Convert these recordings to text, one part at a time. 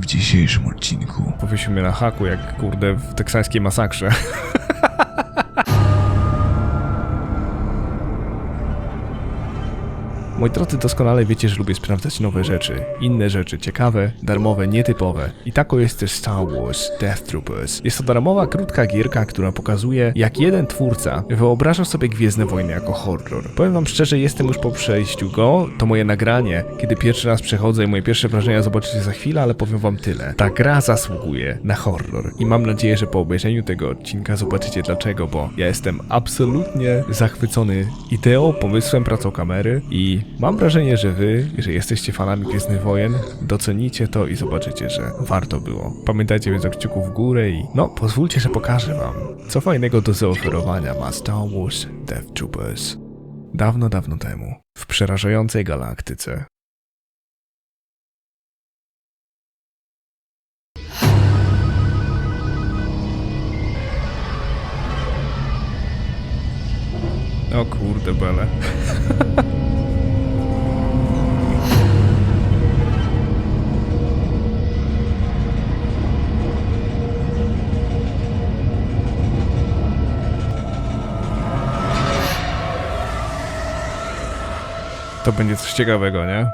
W dzisiejszym odcinku Powiesił mnie na haku, jak kurde w teksańskiej masakrze. Moi drodzy, doskonale wiecie, że lubię sprawdzać nowe rzeczy. Inne rzeczy, ciekawe, darmowe, nietypowe. I taką jest też Star Wars Death Troopers. Jest to darmowa, krótka gierka, która pokazuje, jak jeden twórca wyobrażał sobie Gwiezdne Wojny jako horror. Powiem wam szczerze, jestem już po przejściu go. To moje nagranie, kiedy pierwszy raz przechodzę i moje pierwsze wrażenia zobaczycie za chwilę, ale powiem wam tyle. Ta gra zasługuje na horror. I mam nadzieję, że po obejrzeniu tego odcinka zobaczycie dlaczego, bo ja jestem absolutnie zachwycony ideą, pomysłem, pracą kamery i mam wrażenie, że wy, jeżeli jesteście fanami Gwiezdnych Wojen, docenicie to i zobaczycie, że warto było. Pamiętajcie więc o kciuku w górę i no, pozwólcie, że pokażę wam, co fajnego do zaoferowania ma Star Wars Death Troopers. Dawno, dawno temu, w przerażającej galaktyce, O kurde bele. To będzie coś ciekawego, nie?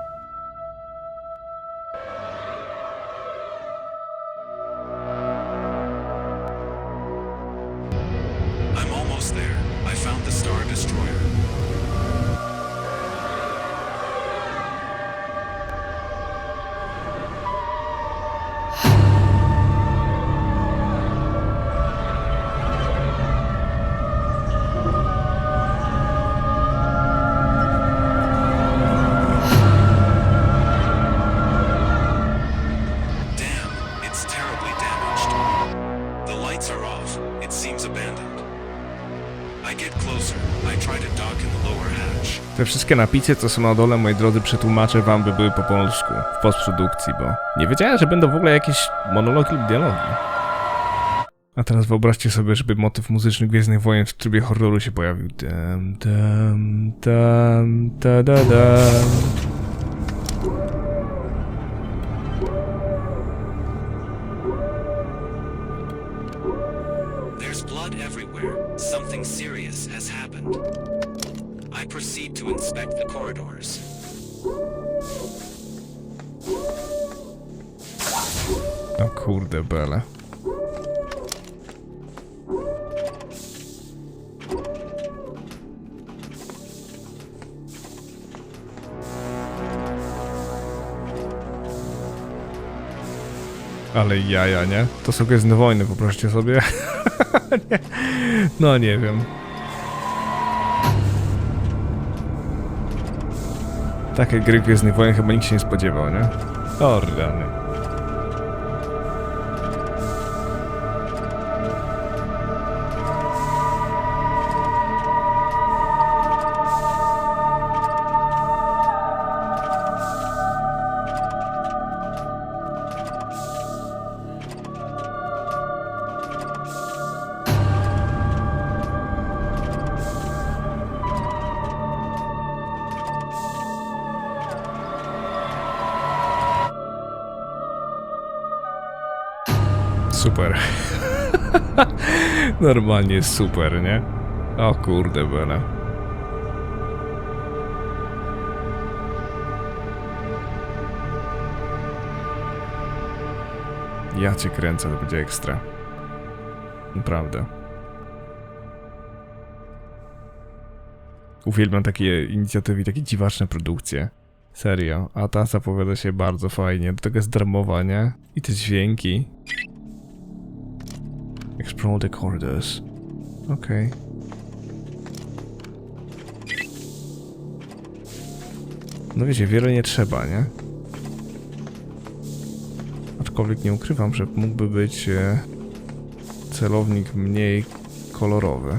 Wszystkie napisy, co są na dole, moi drodzy, przetłumaczę wam, by były po polsku w postprodukcji, bo nie wiedziałem, że będą w ogóle jakieś monologi lub dialogi. A teraz wyobraźcie sobie, żeby motyw muzyczny Gwiezdnych Wojen w trybie horroru się pojawił. Da, da. I proceed to inspect the corridors. O kurde bele. Ale jaja, nie? To są Gwiezdne Wojny, poproście sobie. nie. No nie wiem. Takie gry Gwiezdnych Wojen chyba nikt się nie spodziewał, nie? O. Super. Normalnie super, nie? O kurde bele. Ja cię kręcę, to będzie ekstra. Naprawdę. Uwielbiam takie inicjatywy, takie dziwaczne produkcje. Serio, a ta zapowiada się bardzo fajnie. Do tego jest darmowa, nie? I te dźwięki. Explore the. Okej. No wiecie, wiele nie trzeba, nie? Aczkolwiek nie ukrywam, że mógłby być e, celownik mniej kolorowy.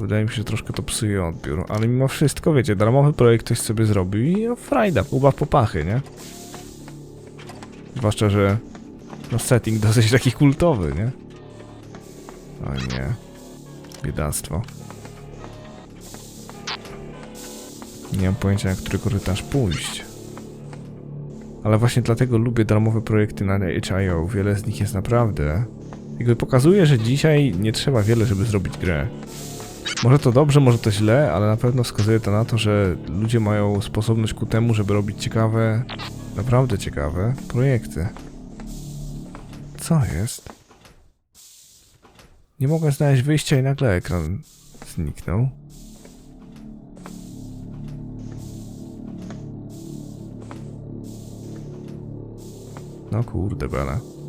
Wydaje mi się, że troszkę to psuje odbiór, ale mimo wszystko, wiecie, darmowy projekt ktoś sobie zrobił i no, frajda, ubaw popachy, nie? Zwłaszcza, że no setting dosyć taki kultowy, nie? O nie. Biedactwo. Nie mam pojęcia, na który korytarz pójść. Ale właśnie dlatego lubię darmowe projekty na HIO. Wiele z nich jest naprawdę. Jakby pokazuje, że dzisiaj nie trzeba wiele, żeby zrobić grę. Może to dobrze, może to źle, ale na pewno wskazuje to na to, że ludzie mają sposobność ku temu, żeby robić ciekawe, naprawdę ciekawe projekty. Co jest? Nie mogę znaleźć wyjścia i nagle ekran zniknął. No kurde bele.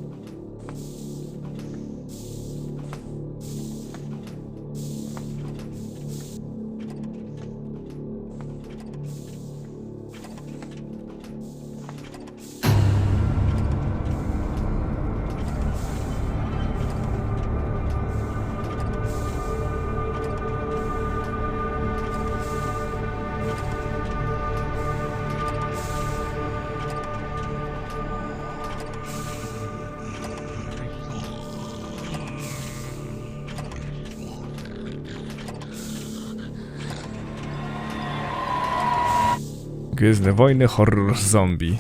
Gwiezdne wojny, horror zombie.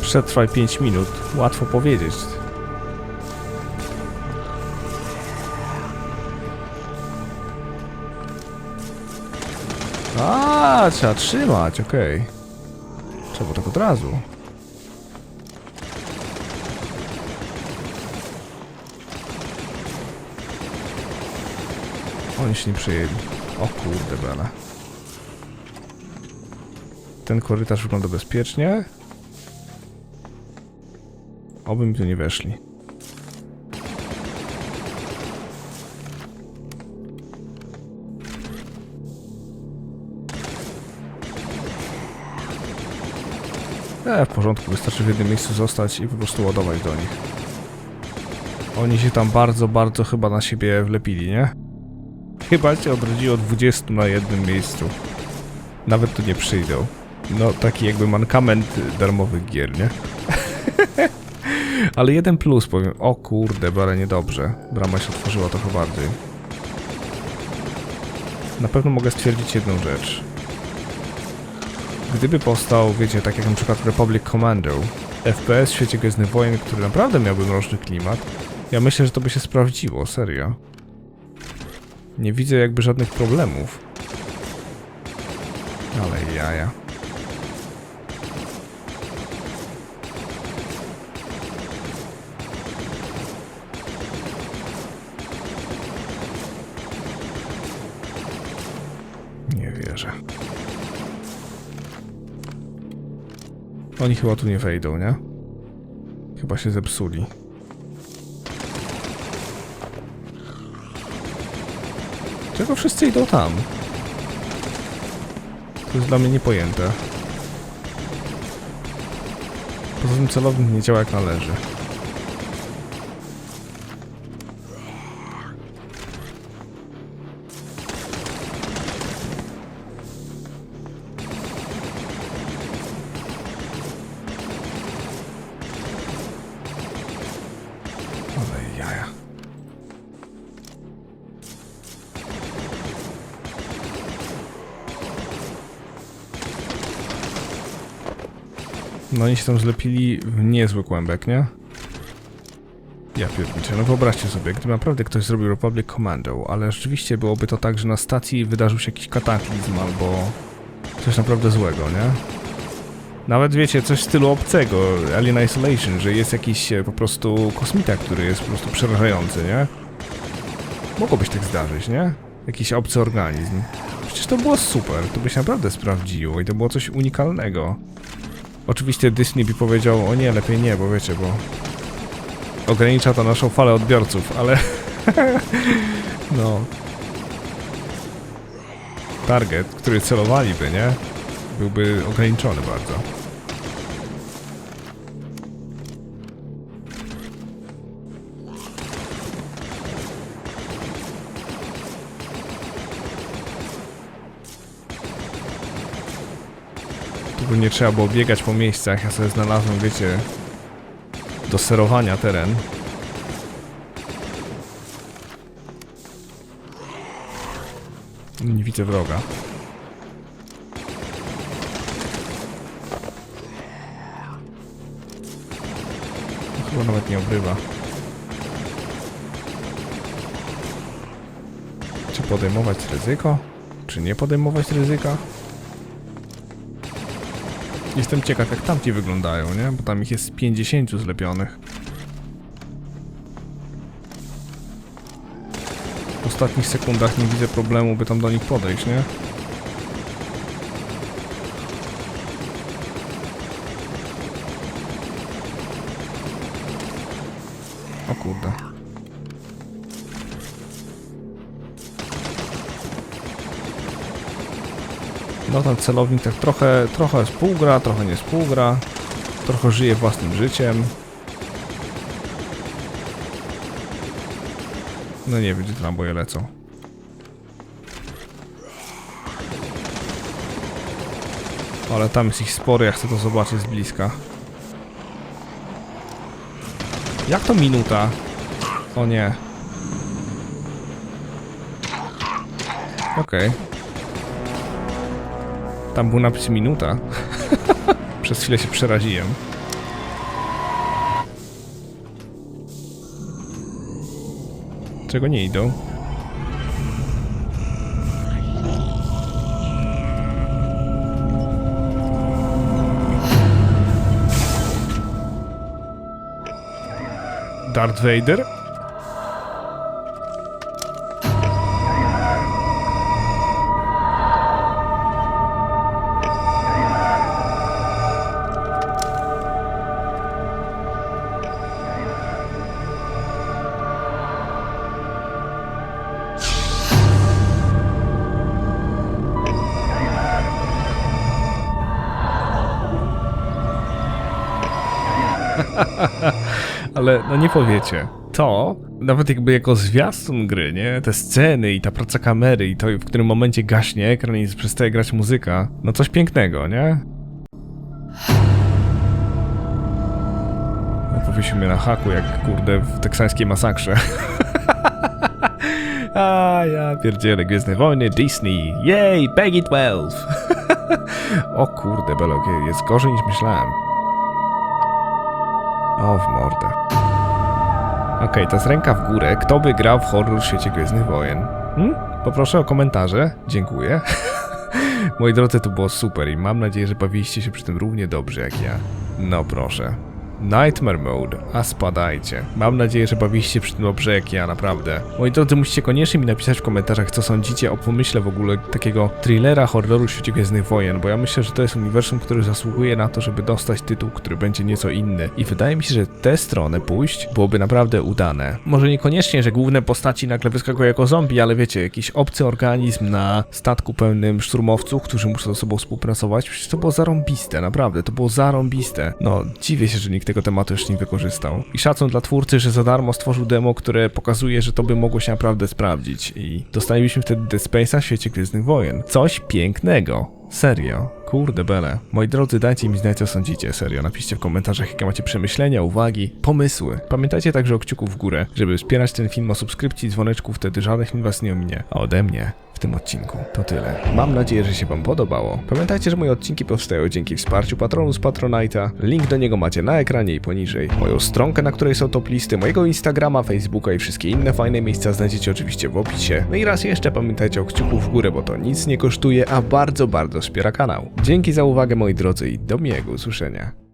Przetrwaj 5 minut. Łatwo powiedzieć. A, trzeba trzymać, okej. Trzeba tak od razu. Oni się nie przejęli. O kurde bele. Ten korytarz wygląda bezpiecznie. Oby mi tu nie weszli. E, w porządku, wystarczy w jednym miejscu zostać i po prostu ładować do nich. Oni się tam bardzo, bardzo chyba na siebie wlepili, nie? Chyba cię odrodziło 20 na jednym miejscu. Nawet tu nie przyjdą. No, taki jakby mankament darmowych gier, nie? Ale jeden plus powiem. O kurde, ale niedobrze. Brama się otworzyła trochę bardziej. Na pewno mogę stwierdzić jedną rzecz. Gdyby powstał, wiecie, tak jak na przykład Republic Commando, FPS w świecie Gwiezdnych Wojen, który naprawdę miałby mroczny klimat, ja myślę, że to by się sprawdziło, serio. Nie widzę jakby żadnych problemów. Ale jaja. Nie wierzę. Oni chyba tu nie wejdą, nie? Chyba się zepsuli. Czego wszyscy idą tam? To jest dla mnie niepojęte. Poza tym celownik nie działa jak należy. No oni się tam zlepili w niezły kłębek, nie? Ja pierniczę, no wyobraźcie sobie, gdyby naprawdę ktoś zrobił Republic Commando, ale rzeczywiście byłoby to tak, że na stacji wydarzył się jakiś kataklizm albo coś naprawdę złego, nie? Nawet wiecie, coś w stylu obcego, Alien Isolation, że jest jakiś e, po prostu kosmita, który jest po prostu przerażający, nie? Mogłoby się tak zdarzyć, nie? Jakiś obcy organizm. Przecież to było super, to by się naprawdę sprawdziło i to było coś unikalnego. Oczywiście Disney by powiedział, o nie, lepiej nie, bo wiecie, bo ogranicza to naszą falę odbiorców, ale no target, który celowaliby, nie? Byłby ograniczony bardzo. Nie trzeba było biegać po miejscach, ja sobie znalazłem, wiecie, do serowania teren. Nie widzę wroga. Chyba nawet nie obrywa. Czy podejmować ryzyko? Czy nie podejmować ryzyka? Jestem ciekaw jak tamci wyglądają, nie? Bo tam ich jest 50 zlepionych. W ostatnich sekundach nie widzę problemu, by tam do nich podejść, nie? O kurde. No ten celownik tak trochę, trochę współgra, trochę nie współgra. Trochę żyje własnym życiem. No nie wiem, gdzie te naboje lecą. Ale tam jest ich spory, ja chcę to zobaczyć z bliska. Jak to minuta? O nie. Okej. Tam był napis minuta. Przez chwilę się przeraziłem. Czego nie idą? Darth Vader? Ale no nie powiecie. To, nawet jakby jako zwiastun gry, nie? Te sceny i ta praca kamery i to w którym momencie gaśnie ekran i przestaje grać muzyka. No coś pięknego, nie? No powiesił mnie na haku jak kurde w teksańskiej masakrze. A ja pierdzielę Gwiezdne Wojny, Disney, jej, Peggy 12. o kurde, Belok, jest gorzej niż myślałem. O, w mordę. Okej, to jest ręka w górę. Kto by grał w horror w świecie Gwiezdnych Wojen? Hmm? Poproszę o komentarze. Dziękuję. Moi drodzy, to było super i mam nadzieję, że bawiliście się przy tym równie dobrze jak ja. No proszę. Nightmare Mode, a spadajcie. Mam nadzieję, że bawiliście przy tym dobrze jak ja, naprawdę. Moi drodzy, musicie koniecznie mi napisać w komentarzach, co sądzicie o pomyśle w ogóle takiego thrillera horroru świecie Gwiezdnych Wojen, bo ja myślę, że to jest uniwersum, który zasługuje na to, żeby dostać tytuł, który będzie nieco inny. I wydaje mi się, że tę stronę pójść byłoby naprawdę udane. Może niekoniecznie, że główne postaci nagle wyskakują jako zombie, ale wiecie, jakiś obcy organizm na statku pełnym szturmowców, którzy muszą ze sobą współpracować. Przecież to było zarąbiste, naprawdę, to było zarąbiste. No, dziwię się, że nikt tego tematu jeszcze nie wykorzystał. I szacun dla twórcy, że za darmo stworzył demo, które pokazuje, że to by mogło się naprawdę sprawdzić. I dostalibyśmy wtedy Dead Space'a w świecie Gwiezdnych Wojen. Coś pięknego. Serio. Kurde bele. Moi drodzy, dajcie mi znać, co sądzicie. Serio, napiszcie w komentarzach, jakie macie przemyślenia, uwagi, pomysły. Pamiętajcie także o kciuku w górę, żeby wspierać ten film, o subskrypcji, dzwoneczku, wtedy żaden film was nie ominie. A ode mnie w tym odcinku to tyle. Mam nadzieję, że się wam podobało. Pamiętajcie, że moje odcinki powstają dzięki wsparciu patronu z Patronite'a. Link do niego macie na ekranie i poniżej. Moją stronkę, na której są top listy, mojego Instagrama, Facebooka i wszystkie inne fajne miejsca znajdziecie oczywiście w opisie. No i raz jeszcze pamiętajcie o kciuku w górę, bo to nic nie kosztuje, a bardzo, bardzo wspiera kanał. Dzięki za uwagę moi drodzy i do miłego usłyszenia.